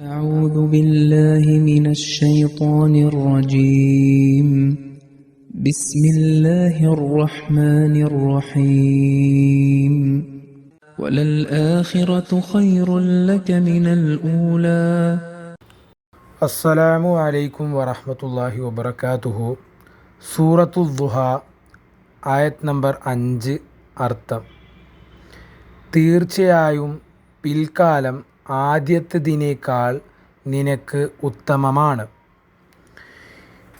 أعوذ بالله من الشيطان الرجيم بسم الله الرحمن الرحيم وللآخرة خير لك من الأولى അസ്സലാമു അലൈക്കും വറഹമത്തല്ലാഹി വബർക്കാത്തുഹു സൂറത്തു ദുഹ ആയത് നമ്പർ അഞ്ച് അർത്ഥം തീർച്ചയായും പിൽക്കാലം ആദ്യത്തേതിനേക്കാൾ നിനക്ക് ഉത്തമമാണ്.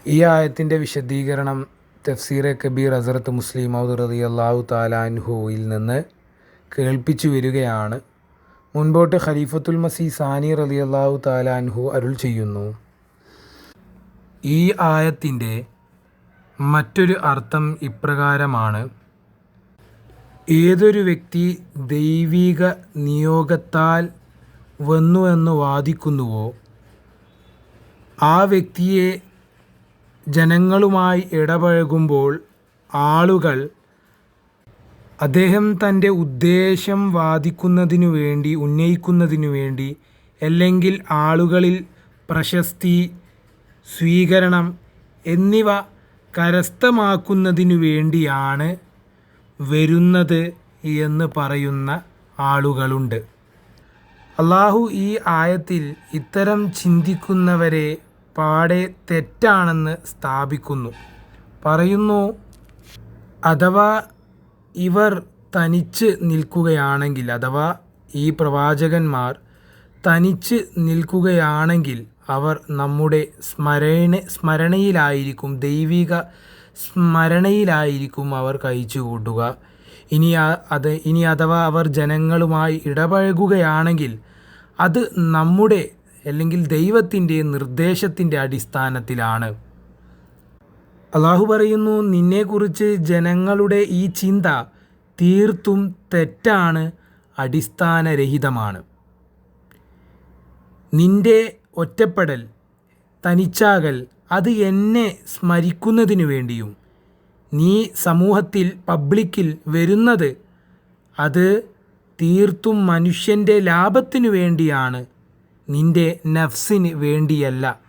ഈ ആയത്തിന്റെ വിശദീകരണം തഫ്സീറെ കബീർ ഹസരത്ത് മുസ്ലിം ഔദ് റതി അള്ളാഹു താലാൻഹുയിൽ നിന്ന് കേൾപ്പിച്ചു വരികയാണ്. മുൻപോട്ട് ഖലീഫത്തുൽ മസീ സാനി റസിയല്ലാഹു അള്ളാഹു താലാൻഹു അരുൾ ചെയ്യുന്നു. ഈ ആയത്തിന്റെ മറ്റൊരു അർത്ഥം ഇപ്രകാരമാണ്. ഏതൊരു വ്യക്തി ദൈവിക നിയോഗത്താൽ വന്നു എന്ന് വാദിക്കുന്നുവോ? ആ വ്യക്തിയെ ജനങ്ങളുമായി ഇടപഴകുമ്പോൾ ആളുകൾ അദ്ദേഹം തന്റെ ഉദ്ദേശം വാദിക്കുന്നതിനു വേണ്ടി ഉന്നയിക്കുന്നതിനു വേണ്ടി അല്ലെങ്കിൽ ആളുകളിൽ പ്രശസ്തി സ്വീകരണം എന്നിവ കരസ്ഥമാക്കുന്നതിനു വേണ്ടിയാണ് വരുന്നത് എന്ന് പറയുന്ന ആളുകളുണ്ട്. അള്ളാഹു ഈ ആയത്തിൽ ഇത്തരം ചിന്തിക്കുന്നവരെ പാടെ തെറ്റാണെന്ന് സ്ഥാപിക്കുന്നു. പറയുന്നു അഥവാ ഇവർ തനിച്ച് നിൽക്കുകയാണെങ്കിൽ അഥവാ ഈ പ്രവാചകന്മാർ തനിച്ച് നിൽക്കുകയാണെങ്കിൽ അവർ നമ്മുടെ സ്മരണ സ്മരണയിലായിരിക്കും ദൈവിക സ്മരണയിലായിരിക്കും അവർ കഴിച്ചു കൂട്ടുക. ഇനി അത് ഇനി അഥവാ അവർ ജനങ്ങളുമായി ഇടപഴകുകയാണെങ്കിൽ അത് നമ്മുടെ അല്ലെങ്കിൽ ദൈവത്തിന്റെ നിർദ്ദേശത്തിന്റെ അടിസ്ഥാനത്തിലാണ്. അള്ളാഹു പറയുന്നു നിന്നെക്കുറിച്ച് ജനങ്ങളുടെ ഈ ചിന്ത തീർത്തും തെറ്റാണ് അടിസ്ഥാനരഹിതമാണ്. നിന്റെ ഒറ്റപ്പെടൽ തനിച്ചാകൽ അത് എന്നെ സ്മരിക്കുന്നതിനു വേണ്ടിയും നീ സമൂഹത്തിൽ പബ്ലിക്കിൽ വരുന്നത് അത് തീർത്തും മനുഷ്യന്റെ ലാഭത്തിനു വേണ്ടിയാണ് നിന്റെ നഫ്സിന് വേണ്ടിയല്ല.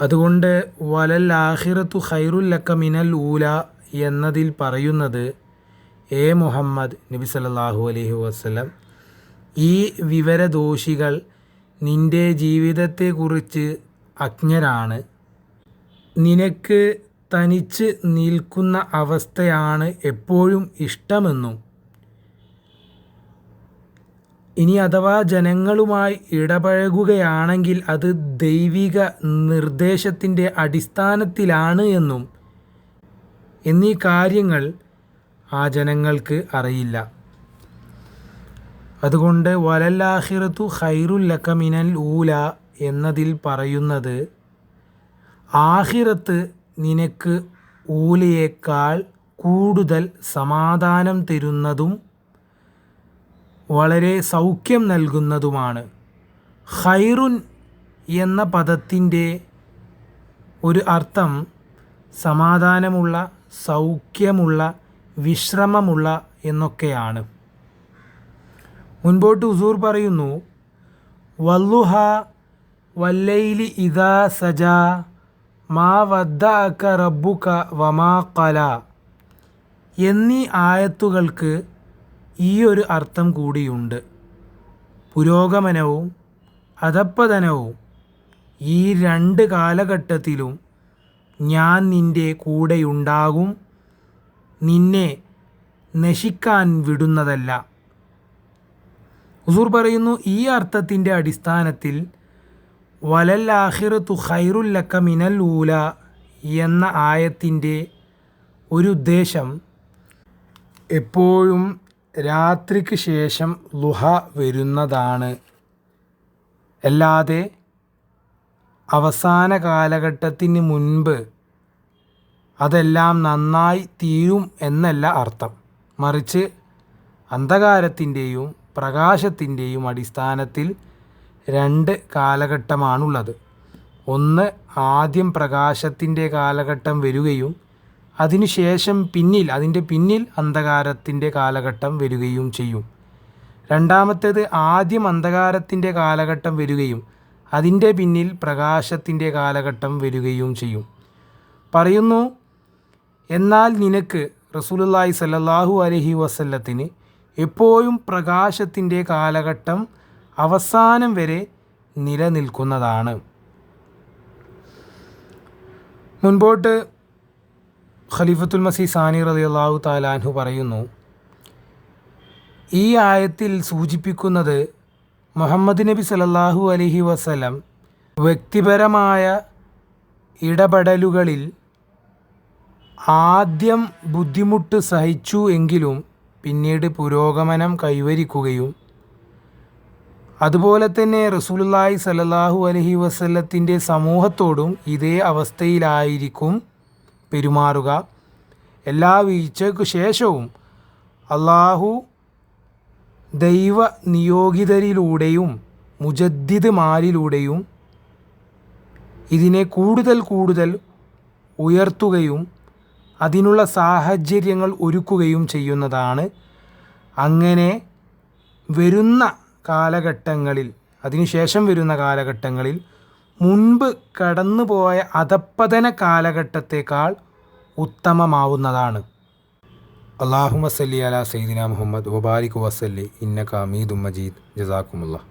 അതുകൊണ്ട് വലൽ ആഹിറത്തു ഖൈറുല്ലക്ക മിനൽ ഊല എന്നതിൽ പറയുന്നത് എ മുഹമ്മദ് നബി സല്ലാഹു അലൈഹി വസ്ലം ഈ വിവരദോഷികൾ നിന്റെ ജീവിതത്തെക്കുറിച്ച് അജ്ഞരാണ്. നിനക്ക് തനിച്ച് നിൽക്കുന്ന അവസ്ഥയാണ് എപ്പോഴും ഇഷ്ടമെന്നും ഇനി അഥവാ ജനങ്ങളുമായി ഇടപഴകുകയാണെങ്കിൽ അത് ദൈവിക നിർദ്ദേശത്തിന്റെ അടിസ്ഥാനത്തിലാണ് എന്നും എന്നീ കാര്യങ്ങൾ ആ ജനങ്ങൾക്ക് അറിയില്ല. അതുകൊണ്ട് വലല്ലാഹിറത്തു ഹൈറുൽ ലക്കമിനൽ ഊല എന്നതിൽ പറയുന്നത് ആഹിറത്ത് നിനക്ക് ഊലയേക്കാൾ കൂടുതൽ സമാധാനം തരുന്നതും വളരെ സൗഖ്യം നൽകുന്നതുമാണ്. ഖൈറുൻ എന്ന പദത്തിന്റെ ഒരു അർത്ഥം സമാധാനമുള്ള സൗഖ്യമുള്ള വിശ്രമമുള്ള എന്നൊക്കെയാണ്. മുൻപോട്ട് ഉസൂർ പറയുന്നു വല്ലുഹ വല്ലൈലി ഇദാ സജ മാ വദ്ദഅക റബ്ബുക വമാ കല എന്നീ ആയത്തുകൾക്ക് ഈ ഒരു അർത്ഥം കൂടിയുണ്ട്. പുരോഗമനവും അധപ്പതനവും ഈ രണ്ട് കാലഘട്ടത്തിലും ഞാൻ നിന്റെ കൂടെയുണ്ടാകും. നിന്നെ നശിക്കാൻ വിടുന്നതല്ല. ഹുസൂർ പറയുന്നു ഈ അർത്ഥത്തിന്റെ അടിസ്ഥാനത്തിൽ വലൽ ആഹിറത്തു ഖൈറുല്ലക്ക മിനൽ ഊല എന്ന ആയത്തിന്റെ ഒരു ഉദ്ദേശം എപ്പോഴും രാത്രിക്ക് ശേഷം ലുഹ വരുന്നതാണ്. അല്ലാതെ അവസാന കാലഘട്ടത്തിന് മുൻപ് അതെല്ലാം നന്നായി തീരും എന്നല്ല അർത്ഥം. മറിച്ച് അന്ധകാരത്തിന്റെയും പ്രകാശത്തിന്റെയും അടിസ്ഥാനത്തിൽ രണ്ട് കാലഘട്ടമാണുള്ളത്. ഒന്ന് ആദ്യം പ്രകാശത്തിന്റെ കാലഘട്ടം വരികയും അതിനുശേഷം പിന്നിൽ അതിന്റെ പിന്നിൽ അന്ധകാരത്തിന്റെ കാലഘട്ടം വരികയും ചെയ്യും. രണ്ടാമത്തേത് ആദ്യം അന്ധകാരത്തിന്റെ കാലഘട്ടം വരികയും അതിന്റെ പിന്നിൽ പ്രകാശത്തിന്റെ കാലഘട്ടം വരികയും ചെയ്യും. പറയുന്നു എന്നാൽ നിനക്ക് റസൂലുള്ളാഹി സല്ലാഹു അലഹി വസല്ലത്തിന് എപ്പോഴും പ്രകാശത്തിന്റെ കാലഘട്ടം അവസാനം വരെ നിലനിൽക്കുന്നതാണ്. മുൻപോട്ട് ഖലീഫത്തുൽ മസീ സാനി റളിയല്ലാഹു താലാൻഹു പറയുന്നു ഈ ആയത്തിൽ സൂചിപ്പിക്കുന്നത് മുഹമ്മദ് നബി സലല്ലാഹു അലഹി വസല്ലം വ്യക്തിപരമായ ഇടപെടലുകളിൽ ആദ്യം ബുദ്ധിമുട്ട് സഹിച്ചു എങ്കിലും പിന്നീട് പുരോഗമനം കൈവരിക്കുകയും അതുപോലെ തന്നെ റസൂലുല്ലായി സലല്ലാഹു അലഹി വസല്ലത്തിന്റെ സമൂഹത്തോടും ഇതേ അവസ്ഥയിലായിരിക്കും പെരുമാറുക. എല്ലാ വീഴ്ചയ്ക്കു ശേഷവും അള്ളാഹു ദൈവ നിയോഗിതരിലൂടെയും മുജദ്ദിദ്മാരിലൂടെയും ഇതിനെ കൂടുതൽ കൂടുതൽ ഉയർത്തുകയും അതിനുള്ള സാഹചര്യങ്ങൾ ഒരുക്കുകയും ചെയ്യുന്നതാണ്. അങ്ങനെ വരുന്ന കാലഘട്ടങ്ങളിൽ അതിനുശേഷം വരുന്ന കാലഘട്ടങ്ങളിൽ മുൻപ് കടന്നുപോയ അധപ്പതന കാലഘട്ടത്തേക്കാൾ ഉത്തമമാവുന്നതാണ്. അള്ളാഹു വസല്ലി അല സൈദിന മുഹമ്മദ് വബാലിക് വസല്ലി ഇന്നക അമീദും മജീദ്. ജസാക്കുമുള്ള